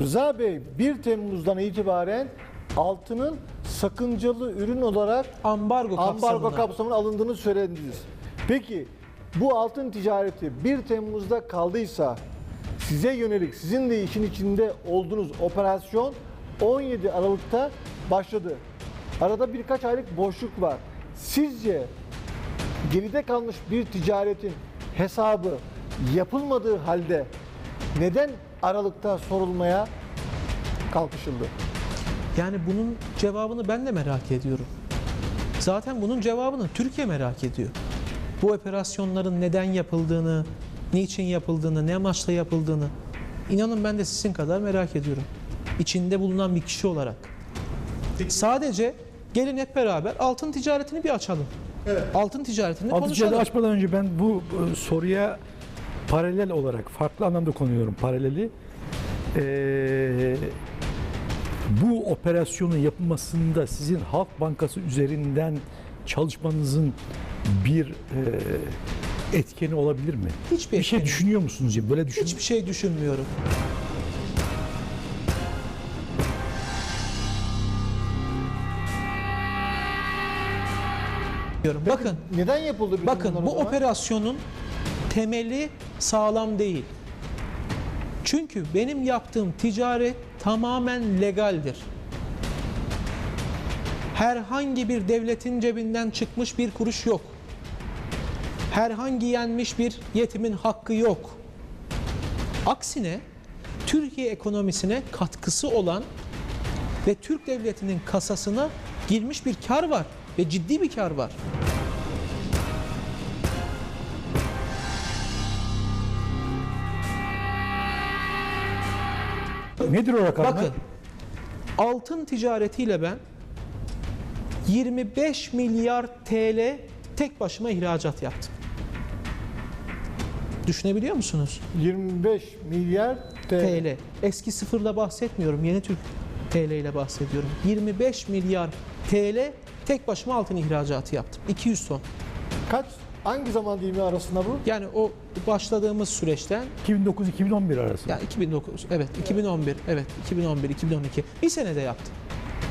Rıza Bey 1 Temmuz'dan itibaren altının sakıncalı ürün olarak Ambargo kapsamına. ambargo kapsamına alındığını söylediniz. Peki bu altın ticareti 1 Temmuz'da kaldıysa size yönelik sizin de işin içinde olduğunuz operasyon 17 Aralık'ta başladı. Arada birkaç aylık boşluk var. Sizce geride kalmış bir ticaretin hesabı yapılmadığı halde neden Aralık'ta sorulmaya kalkışıldı? Yani bunun cevabını ben de merak ediyorum. Zaten bunun cevabını Türkiye merak ediyor. Bu operasyonların neden yapıldığını, niçin yapıldığını, ne amaçla yapıldığını inanın ben de sizin kadar merak ediyorum. İçinde bulunan bir kişi olarak. Sadece gelin hep beraber altın ticaretini bir açalım. Altın ticaretini Altı ticareti konuşalım. açmadan önce ben bu e, soruya paralel olarak farklı anlamda konuyorum paraleli. Ee, bu operasyonun yapılmasında sizin Halk Bankası üzerinden çalışmanızın bir e, etkeni olabilir mi? Hiçbir Bir şey etkeni. düşünüyor musunuz ya? Böyle düşün. Hiçbir şey düşünmüyorum. Diyorum. Bakın, Neden yapıldı bütün bakın bunlar o bu zaman? operasyonun temeli sağlam değil. Çünkü benim yaptığım ticaret tamamen legaldir. Herhangi bir devletin cebinden çıkmış bir kuruş yok. Herhangi yenmiş bir yetimin hakkı yok. Aksine Türkiye ekonomisine katkısı olan ve Türk devletinin kasasına girmiş bir kar var ve ciddi bir kar var. Nedir o rakamlar? Bakın altın ticaretiyle ben 25 milyar TL tek başıma ihracat yaptım. Düşünebiliyor musunuz? 25 milyar TL. TL. Eski sıfırla bahsetmiyorum. Yeni Türk TL ile bahsediyorum. 25 milyar TL tek başıma altın ihracatı yaptım. 200 ton. Kaç? Hangi zaman dilimi arasında bu? Yani o başladığımız süreçten 2009-2011 arası. yani 2009 evet 2011 evet 2011 2012 bir senede yaptım.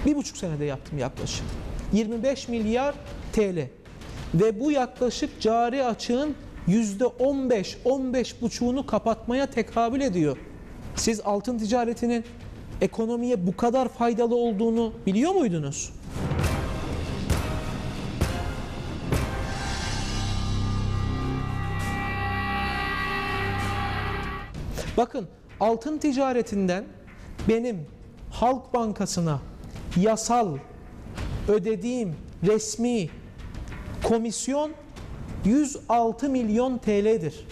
Bir buçuk senede yaptım yaklaşık. 25 milyar TL ve bu yaklaşık cari açığın yüzde 15 15 buçuğunu kapatmaya tekabül ediyor. Siz altın ticaretinin ekonomiye bu kadar faydalı olduğunu biliyor muydunuz? Bakın altın ticaretinden benim Halk Bankası'na yasal ödediğim resmi komisyon 106 milyon TL'dir.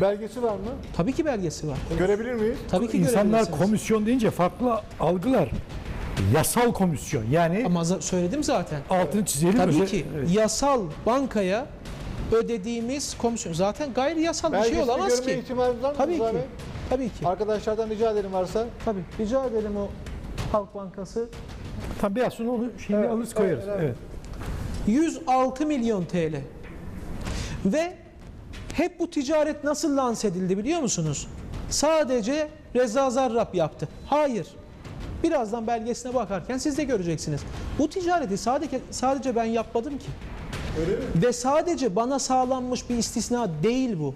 Belgesi var mı? Tabii ki belgesi var. Görebilir miyiz? Tabii ki İnsanlar komisyon deyince farklı algılar. Yasal komisyon yani Ama za- söyledim zaten. altını çizelim. Tabii özel- ki Evet. yasal bankaya ödediğimiz komisyon zaten gayri yasal bir şey Belgesini olamaz görme ki. ihtimaliniz var mı Tabii Rıza ki. Bey? Tabii ki. Arkadaşlardan rica edelim varsa. Tabii. Rica edelim o Halk Bankası. Tam biraz sonra onu şimdi Evet, alırız koyarız. evet, Evet, evet. 106 milyon TL. Ve hep bu ticaret nasıl lanse edildi biliyor musunuz? Sadece Reza Zarrab yaptı. Hayır. Birazdan belgesine bakarken siz de göreceksiniz. Bu ticareti sadece sadece ben yapmadım ki. Ve sadece bana sağlanmış bir istisna değil bu.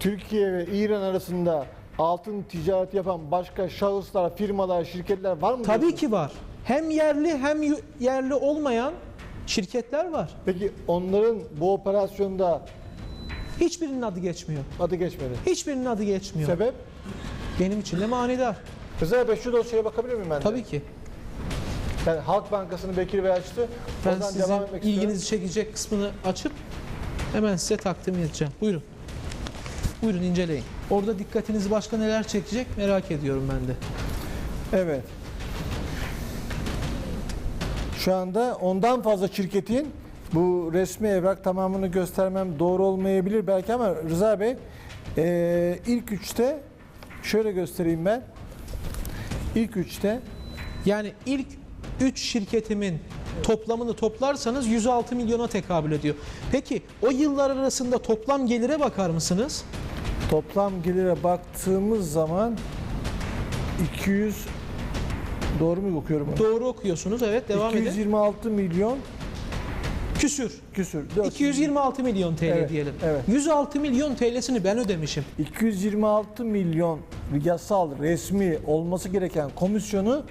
Türkiye ve İran arasında altın ticareti yapan başka şahıslar, firmalar, şirketler var mı? Tabii diyorsunuz? ki var. Hem yerli hem yerli olmayan şirketler var. Peki onların bu operasyonda Hiçbirinin adı geçmiyor. adı geçmedi. Hiçbirinin adı geçmiyor. Sebep? Benim için de manidar. Rıza Bey şu dosyaya bakabilir miyim ben de? Tabii ki. Yani Halk Bankası'nı Bekir Bey açtı. Ben Oradan sizin devam etmek istiyorum. ilginizi çekecek kısmını açıp hemen size takdim edeceğim. Buyurun. Buyurun inceleyin. Orada dikkatinizi başka neler çekecek merak ediyorum ben de. Evet. Şu anda ondan fazla şirketin bu resmi evrak tamamını göstermem doğru olmayabilir belki ama Rıza Bey eee, ilk üçte şöyle göstereyim ben. İlk üçte Yani ilk 3 şirketimin toplamını toplarsanız 106 milyona tekabül ediyor. Peki o yıllar arasında toplam gelire bakar mısınız? Toplam gelire baktığımız zaman 200 doğru mu okuyorum? onu? Doğru okuyorsunuz. Evet devam edin. 226 milyon Küsür. küsür. 400 226 milyon TL Evet, diyelim. evet. 106 milyon TL'sini ben ödemişim. 226 milyon yasal resmi olması gereken komisyonu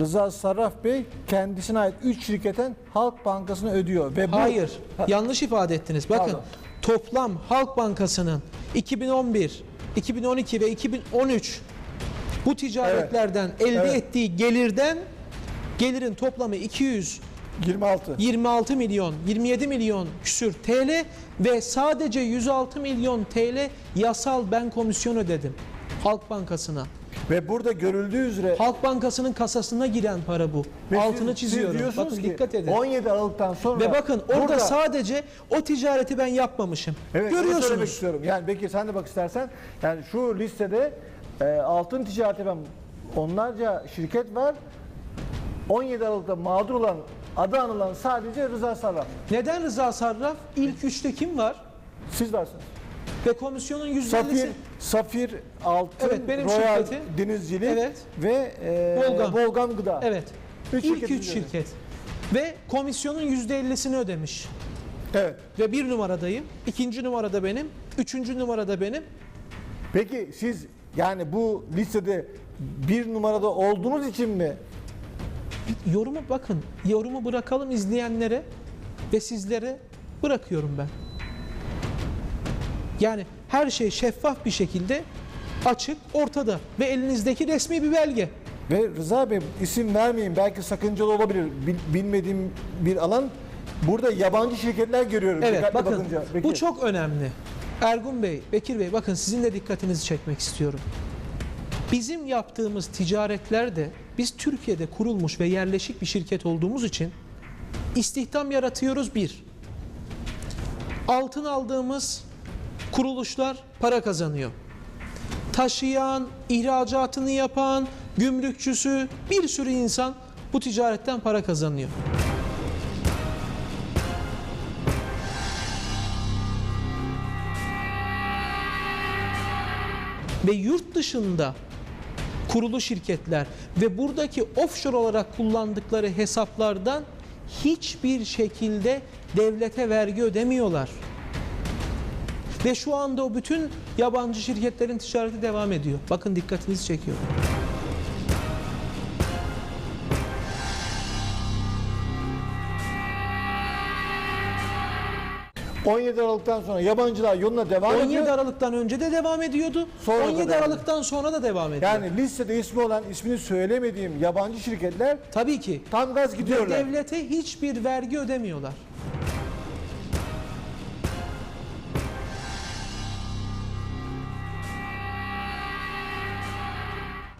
Rıza Sarraf Bey kendisine ait 3 şirketin Halk Bankası'na ödüyor. Ve bu, Hayır. Ha, Yanlış ifade ettiniz. Bakın Pardon. toplam Halk Bankası'nın 2011, 2012 ve 2013 bu ticaretlerden elde Evet. ettiği gelirden gelirin toplamı 226 26. milyon, 27 milyon küsür TL ve sadece 106 milyon TL yasal ben komisyon ödedim Halk Bankası'na. Ve burada görüldüğü üzere Halk Bankası'nın kasasına giren para bu. ve siz- Altını siz çiziyorum. diyorsunuz Bakın ki dikkat edin. 17 Aralık'tan sonra Ve bakın orada burada- sadece o ticareti ben yapmamışım. Evet, Görüyorsunuz. istiyorum. Yani Bekir sen de bak istersen. Yani şu listede e, altın ticareti ben onlarca şirket var. 17 Aralık'ta mağdur olan adı anılan sadece Rıza Sarraf. Neden Rıza Sarraf? İlk üçte kim var? Siz varsınız. Ve komisyonun Safir, %50'si Safir Altın, Evet, benim Royal şirketim. Denizcilik Evet. ve e, Volgan. Volgan Gıda. Evet. Üç İlk üç şirket. Ve komisyonun %50'sini ödemiş. Evet. Ve bir numaradayım. ikinci numarada benim. Üçüncü numarada benim. Peki siz yani bu listede bir numarada olduğunuz için mi Yorumu bakın. Yorumu bırakalım izleyenlere ve sizlere bırakıyorum ben. Yani her şey şeffaf bir şekilde açık, ortada ve elinizdeki resmi bir belge. Ve Rıza Bey isim vermeyin belki sakıncalı olabilir Bil- bilmediğim bir alan. Burada yabancı şirketler görüyorum. Evet bakın bakınca. Bekir. bu çok önemli. Ergun Bey, Bekir Bey bakın sizin de dikkatinizi çekmek istiyorum. Bizim yaptığımız ticaretlerde biz Türkiye'de kurulmuş ve yerleşik bir şirket olduğumuz için istihdam yaratıyoruz bir. Altın aldığımız kuruluşlar para kazanıyor. Taşıyan, ihracatını yapan, gümrükçüsü bir sürü insan bu ticaretten para kazanıyor. ve yurt dışında kurulu şirketler ve buradaki offshore olarak kullandıkları hesaplardan hiçbir şekilde devlete vergi ödemiyorlar. Ve şu anda o bütün yabancı şirketlerin ticareti devam ediyor. Bakın dikkatinizi çekiyor. 17 Aralık'tan sonra yabancılar yoluna devam 17 ediyor. Aralık'tan önce de devam ediyordu. Sonra da 17 devam Aralık'tan sonra da devam ediyor. Yani listede ismi olan ismini söylemediğim yabancı şirketler Tabii ki. tam gaz Ve gidiyorlar. devlete hiçbir vergi ödemiyorlar.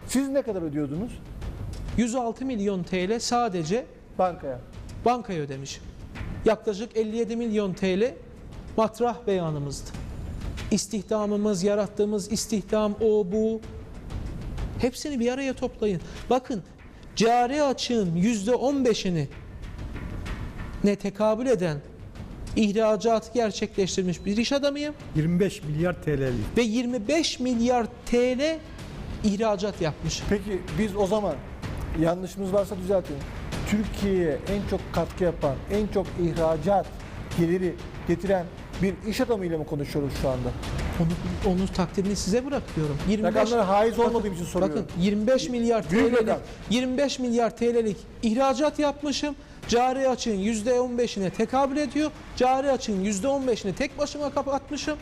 Siz ne kadar ödüyordunuz 106 milyon TL sadece bankaya? bankaya ödemişim. Yaklaşık 57 milyon TL matrah beyanımızdı. İstihdamımız, yarattığımız istihdam, o bu. Hepsini bir araya toplayın. Bakın cari açığın %15'ini ne tekabül eden ihracatı gerçekleştirmiş bir iş adamıyım 25 milyar TL'lik. ve 25 milyar TL ihracat yapmışım. Peki biz o zaman yanlışımız varsa düzeltin. Türkiye'ye en çok katkı yapan, en çok ihracat geliri getiren bir iş adamıyla mı konuşuyoruz şu anda? Onu, onu takdirini size bırakıyorum. 25 Rakamlara haiz olmadığım için soruyorum. Bakın 25 milyar TL'lik rakam. 25 milyar TL'lik ihracat yapmışım. Cari açığın %15'ine tekabül ediyor. Cari açığın %15'ini tek başıma kapatmışım.